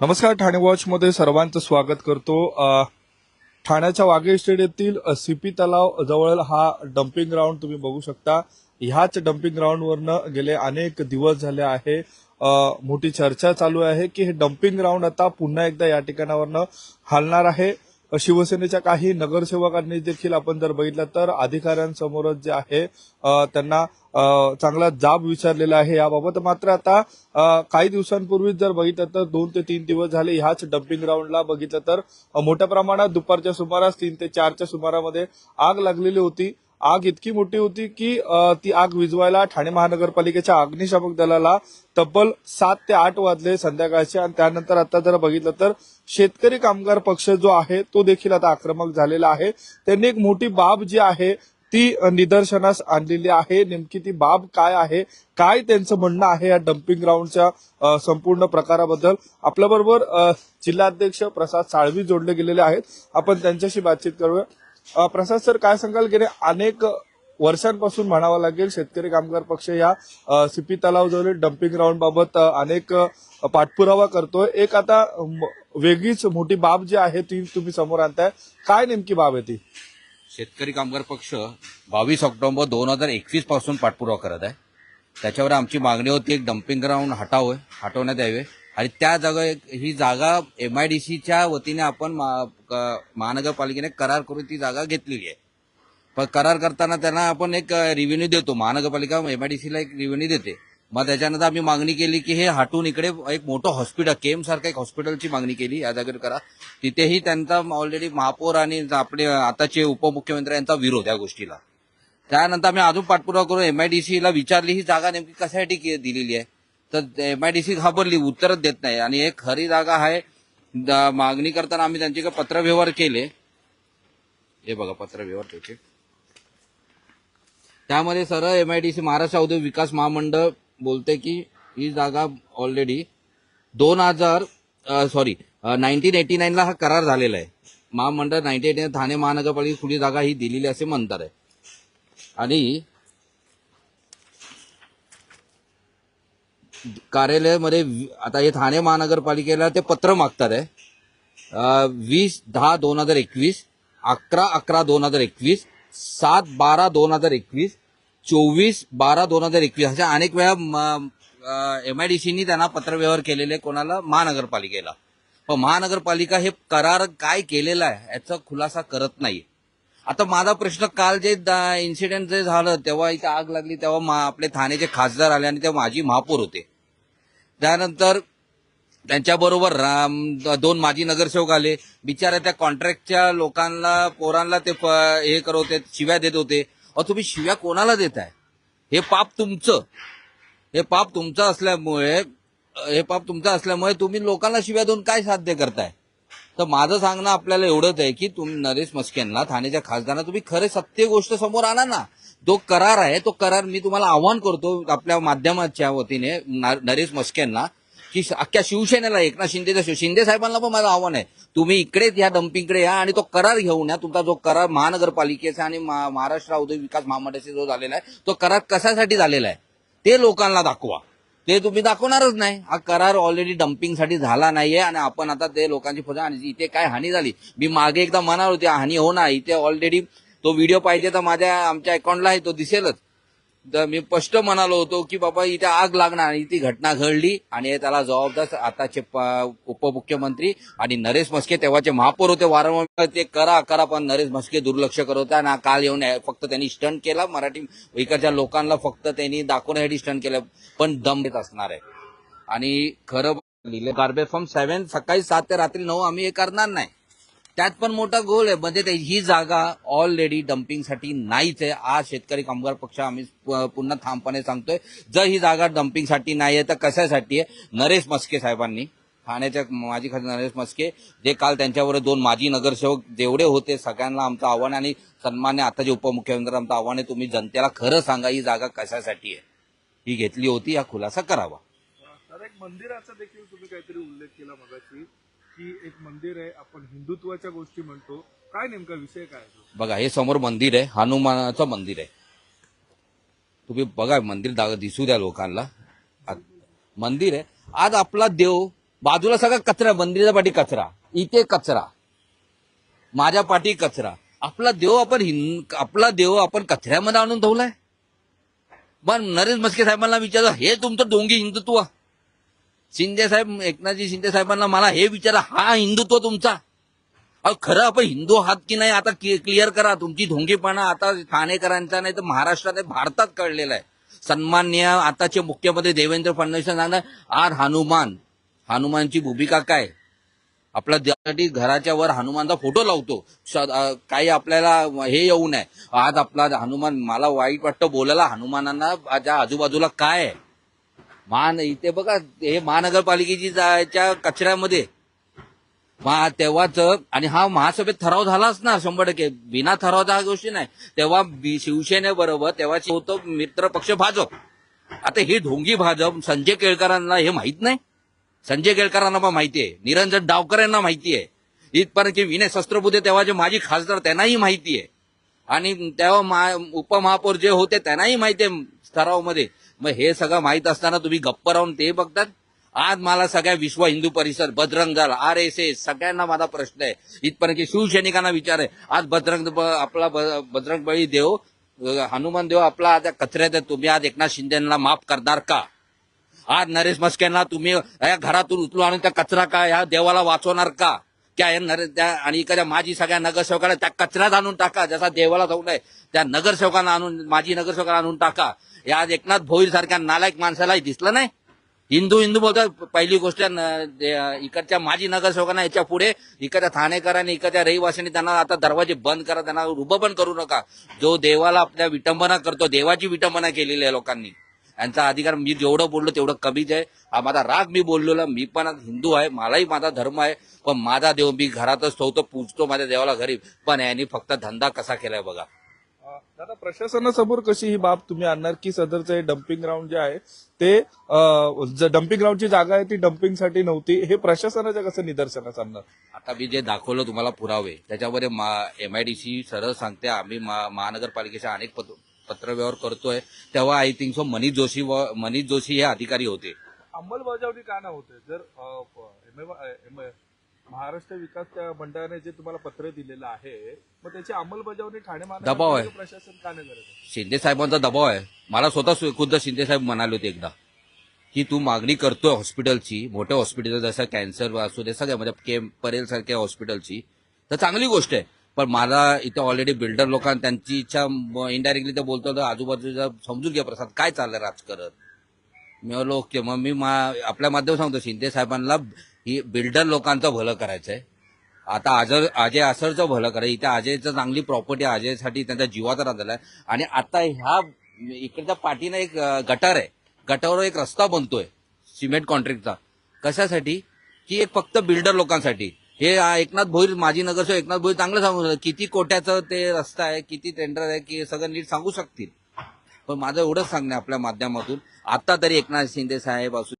नमस्कार ठाणे वॉचमध्ये सर्वांचं स्वागत करतो. ठाण्याच्या वाघे इस्टेट येथील सीपी तलाव जवळ हा डम्पिंग ग्राउंड तुम्ही बघू शकता. ह्याच डम्पिंग ग्राउंडवरनं गेले अनेक दिवस झाले आहे. मोठी चर्चा चालू आहे की हे डम्पिंग ग्राउंड आता पुन्हा एकदा या ठिकाणावरनं हलणार आहे. शिवसेनेच्या काही नगरसेवकांनी देखील आपण जर बघितलं तर अधिकाऱ्यांसमोरच जे आहे त्यांना चांगला जाब विचारलेला आहे. याबाबत मात्र आता काही दिवसांपूर्वी जर बघितलं तर दोन ते तीन दिवस झाले ह्याच डम्पिंग ग्राउंडला बघितलं तर मोठ्या प्रमाणात दुपारच्या सुमारास तीन ते चारच्या सुमारामध्ये आग लागलेली होती. आग इतकी मोठी होती की ती आग विझवायला ठाणे महानगरपालिकेच्या अग्निशामक दलाला तब्बल सात ते आठ वाजले संध्याकाळचे आणि त्यानंतर आता जर बघितलं तर शेतकरी कामगार पक्ष जो आहे तो देखील आता आक्रमक झालेला आहे. त्यांनी एक मोठी बाब जी आहे ती निदर्शनास आणलेली आहे. नेमकी ती बाब काय आहे? काय त्यांचं म्हणणं आहे या डम्पिंग ग्राउंडच्या संपूर्ण प्रकाराबद्दल? आपल्याबरोबर जिल्हाध्यक्ष प्रसाद साळवी जोडले गेलेले आहेत. आपण त्यांच्याशी बातचीत करूया. प्रसाद सर काय सांगाल? गेले अनेक वर्षांपासून म्हणावं लागेल शेतकरी कामगार पक्ष या सिपी तलावजवळ डम्पिंग ग्राउंड बाबत अनेक पाठपुरावा करतोय. एक आता वेगळीच मोठी बाब जी आहे ती तुम्ही समोर आणताय. काय नेमकी बाब आहे ती? शेतकरी कामगार पक्ष बावीस ऑक्टोबर दोन हजार एकवीसपासून पाठपुरावा करत आहे. त्याच्यावर आमची मागणी होती एक डम्पिंग ग्राउंड हटावं हटवण्यात यावे. आणि त्या जागा ही जागा एम आय डी सीच्या वतीने आपण मा- क- महानगरपालिकेने करार करून ती जागा घेतलेली आहे. पण करार करताना त्यांना आपण एक रिव्हेन्यू देतो. महानगरपालिका एम आय डी सीला एक रिव्हेन्यू देते. मग त्याच्यानंतर आम्ही मागणी केली की हे हटून इकडे एक मोठं हॉस्पिटल केम सारखं एक हॉस्पिटलची मागणी केली. या जागेवर करा. तिथेही त्यांचा ऑलरेडी महापौर आणि आपले आताचे उपमुख्यमंत्री यांचा विरोध या गोष्टीला. त्यानंतर आम्ही अजून पाठपुरावा करून एमआयडीसीला विचारली. ही जागा नेमकी कशासाठी के- दिलेली आहे? तर एमआयडीसी घाबरली उत्तरच देत नाही. आणि एक खरी जागा आहे मागणी करताना आम्ही त्यांचे पत्रव्यवहार केले. हे बघा पत्रव्यवहार त्याचे. त्यामध्ये सरळ एमआयडीसी महाराष्ट्र औद्योगिक विकास महामंडळ बोलते की ही जागा ऑलरेडी दोन हजार सॉरी नाईन्टीन एटी नाईनला हा करार झालेला आहे. महामंडळ नाईन्टीन एटी ठाणे महानगरपालिका खुली जागा ही दिलेली असे म्हणतात आहे. आणि कार्यालयामध्ये आता हे ठाणे महानगरपालिकेला ते पत्र मागतात आहे वीस दहा दोन हजार एकवीस अकरा अकरा दोन हजार एकवीस सात बारा दोन हजार एकवीस चोवीस बारा दोन हजार एकवीस अशा अनेक वेळा एम आय डी सीनी त्यांना पत्रव्यवहार केलेले कोणाला? महानगरपालिकेला. पण महानगरपालिका हे करार काय केलेला आहे याचा खुलासा करत नाही आता माझा प्रश्न काल जे इन्सिडेंट जे झालं तेव्हा इथे आग लागली तेव्हा मा- आपले ठाण्याचे खासदार आले आणि ते माजी महापौर होते. त्यानंतर त्यांच्याबरोबर राम दोन माजी नगरसेवक आले. बिचारे त्या कॉन्ट्रॅक्टच्या लोकांना पोरांना ते हे करत होते शिव्या देत होते. अहो तुम्ही शिव्या कोणाला देताय? हे पाप तुमचं. हे पाप तुमचं असल्यामुळे हे पाप तुमचं असल्यामुळे तुम्ही लोकांना शिव्या देऊन काय साध्य करताय? तर माझं सांगणं आपल्याला एवढंच आहे की तुम्ही नरेश मस्केंना ठाण्याच्या खासदारांना तुम्ही खरे सत्य गोष्ट समोर आणा ना. जो करार आहे तो करार मी तुम्हाला आव्हान करतो आपल्या माध्यमाच्या वतीने न- नरेश मस्केंना की अख्ख्या शिवसेनेला एकनाथ शिंदेच्या शिव- शिंदे साहेबांना पण माझं आव्हान आहे. तुम्ही इकडेच या डम्पिंगकडे या आणि तो करार घेऊन या. तुमचा जो करार महानगरपालिकेचा आणि महाराष्ट्र औद्योगिक विकास महामंडळाचा जो झालेला आहे तो करार कशासाठी झालेला आहे? ते लोकांना दाखवा. ते तुम्ही दाखवणारच नाही. हा करार ऑलरेडी डम्पिंगसाठी झाला नाहीये आणि आपण आता ते लोकांची फजा आणि इथे काय हानी झाली? मी मागे एकदा म्हणाल होती हानी हो ना इथे ऑलरेडी तो व्हिडिओ पाहिजे तर माझ्या आमच्या अकाउंटला आहे तो दिसेलच. तर मी स्पष्ट म्हणालो होतो की बाबा इथे आग लागणार आणि ती घटना घडली आणि त्याला जबाबदार आताचे उपमुख्यमंत्री आणि नरेश म्हस्के तेव्हाचे महापौर होते वारंवार ते करा करा पण नरेश म्हस्के दुर्लक्ष करत होते आणि काल येऊन फक्त त्यांनी स्टंट केला. मराठी इकडच्या लोकांना फक्त त्यांनी दाखवण्यासाठी स्टंट केलं पण दम देत असणार आहे. आणि खरं लिहिले गार्बेज फॉर्म सेव्हन सकाळी सात ते रात्री नऊ आम्ही हे करणार नाही. त्यात पण मोठा गोल आहे. म्हणजे ते- ही जागा ऑलरेडी डम्पिंगसाठी नाहीच आहे. आज शेतकरी कामगार पक्ष आम्ही पुन्हा ठामपणे सांगतोय जर ही जागा डम्पिंगसाठी नाही आहे तर कशासाठी आहे? नरेश मस्के साहेबांनी ठाण्याच्या माजी खासदार नरेश मस्के जे काल त्यांच्यावर दोन माजी नगरसेवक जेवढे होते सगळ्यांना आमचं आव्हान आहे आणि सन्मान्य आताचे उपमुख्यमंत्री आमचं आव्हान आहे तुम्ही जनतेला खरं सांगा ही जागा कशासाठी आहे? ही घेतली होती हा खुलासा करावा. तर एक मंदिराचा देखील तुम्ही काहीतरी उल्लेख केला मगाशी. की एक मंदिर आहे आपण हिंदुत्वाच्या गोष्टी म्हणतो. काय नेमका विषय काय आहे तो? बघा हे समोर मंदिर आहे हनुमानाचं मंदिर आहे. तुम्ही बघा मंदिर दा- दिसू द्या लोकांना. मंदिर आहे. आज आपला देव बाजूला सगळा कचरा मंदिराच्या पाठी कचरा इथे कचरा. माझ्या पाठी कचरा. आपला देव आपण हिं आपला देव आपण कचऱ्यामध्ये आणून ठेवलाय. पण नरेश मस्के साहेबांना विचारलं हे तुमचं डोंगी हिंदुत्व. शिंदे साहेब एकनाथजी शिंदे साहेबांना मला हे विचारा हा हिंदुत्व तुमचा? अहो खरं आपण हिंदू आहात की नाही आता क्लिअर करा तुमची धोंगीपणा आता ठाणेकरांचा नाही तर महाराष्ट्रात भारतात कळलेला आहे. सन्मान्य आताचे मुख्यमंत्री देवेंद्र फडणवीस सांगणार आर हनुमान. हनुमानची भूमिका काय? आपल्या त्यासाठी घराच्या वर हनुमानचा फोटो लावतो. काही आपल्याला हे येऊ नये. आज आपला हनुमान मला वाईट वाटतं बोलायला हनुमानांना माझ्या आजूबाजूला काय आहे? महान इथे बघा हे महानगरपालिकेची जायच्या कचऱ्यामध्ये. महा तेव्हाच आणि हा महासभेत ठराव झालाच ना शंभर टक्के. बिना ठरावचा हा गोष्टी नाही. तेव्हा शिवसेनेबरोबर तेव्हा होतं मित्र पक्ष भाजप. आता हे ढोंगी भाजप संजय केळकरांना हे माहीत नाही? संजय केळकरांना पण माहिती आहे. निरंजन डावकर यांना माहिती आहे. इथपर्यंत की विनय शस्त्रबुद्धे तेव्हाचे माजी खासदार त्यांनाही माहिती आहे. आणि तेव्हा उपमहापौर जे होते त्यांनाही माहिती आहे ठरावमध्ये. मग हे सगळं माहीत असताना तुम्ही गप्प राहून ते बघतात? आज मला सगळ्या विश्व Hindu Parishad Bajrang Dal R S S सगळ्यांना माझा प्रश्न आहे. इथपर्यंत शिवसैनिकांना विचार आहे. आज बजरंग आपला बजरंग बळी देव हनुमान देव आपला आज कचऱ्यात आहे. तुम्ही आज एकनाथ शिंदेला माफ करणार का? आज नरेश मस्केंना तुम्ही या घरातून उचलू आणून त्या कचरा का या देवाला वाचवणार का? त्या नरे त्या आणि इकडच्या माझी सगळ्या नगरसेवकाला त्या कचऱ्यात आणून टाका जसा देवाला जाऊ नये त्या नगरसेवकांना आणून माझी नगरसेवकांना आणून टाका. या आज एकनाथ भोईर सारख्या नालायक माणसालाही दिसलं नाही. हिंदू हिंदू बोलतात पहिली गोष्ट इकडच्या माजी नगरसेवकांना याच्यापुढे इकडच्या ठाणेकरांनी इकडच्या रहिवाशांनी त्यांना आता दरवाजे बंद करा त्यांना उभं पण करू नका. जो देवाला आपल्या विटंबना करतो देवाची विटंबना केलेली आहे लोकांनी. यांचा अधिकार मी जेवढं बोललो तेवढं कमीच आहे. हा माझा राग मी बोललेला मी पण हिंदू आहे मलाही माझा धर्म आहे पण माझा देव मी घरातच ठेवतो पूजतो माझ्या देवाला घरी. पण यांनी फक्त धंदा कसा केलाय बघा. दादा प्रशासनासमोर कशी ही बाब तुम्ही आणणार की सदरचं हे डम्पिंग ग्राउंड जे आहे ते डम्पिंग ग्राउंडची जागा आहे ती डम्पिंगसाठी नव्हती हे प्रशासनाच्या कसं निदर्शनास आणणार? आता मी जे दाखवलं तुम्हाला पुरावे त्याच्यामध्ये एमआयडीसी सरळ सांगते आम्ही महानगरपालिकेच्या अनेक पत्रव्यवहार करतोय तेव्हा I think so Manish Joshi व- मनीष जोशी हे अधिकारी होते अंमलबजावणी का नाही होते जर महाराष्ट्र विकास मंडळाने जे तुम्हाला पत्र दिलेलं आहे मग त्याची अंमलबजावणी ठाणे दबाव आहे. प्रशासन का नाही करत? शिंदे साहेबांचा दबाव आहे मला स्वतः खुद्द शिंदे साहेब म्हणाले होते एकदा की तू मागणी करतोय हॉस्पिटलची मोठ्या हॉस्पिटल जसं कॅन्सर असू दे सगळ्या म्हणजे के परेल सारख्या हॉस्पिटलची तर चांगली गोष्ट आहे पण मला इथे ऑलरेडी बिल्डर लोकांना त्यांची इच्छा इनडायरेक्टली ते बोलतो तर आजूबाजूचा समजून घ्या प्रसाद काय चाललंय राजकारण? मी म्हणलो ओके मग मी मा- आपल्या माध्यम सांगतो शिंदे साहेबांना ही बिल्डर लोकांचं भलं करायचं आहे आता अजय अजय असरचं भलं करायचं इथे अजयचं चांगली प्रॉपर्टी अजयसाठी त्यांचा जीवाचा राहिला आहे. आणि आता ह्या इकडच्या पाठीनं एक गटार आहे. गटावर एक रस्ता बनतोय सिमेंट कॉन्ट्रॅक्टचा कशासाठी? की एक फक्त बिल्डर लोकांसाठी. हे एकनाथ भोईर माजी नगरसेवक एकनाथ भोईर चांगलं सांगू शकतात. किती कोट्याचं ते रस्ता आहे किती टेंडर आहे की सगळं नीट सांगू शकतील पण माझं एवढंच सांगणं आपल्या माध्यमातून आता तरी एकनाथ शिंदे साहेब असू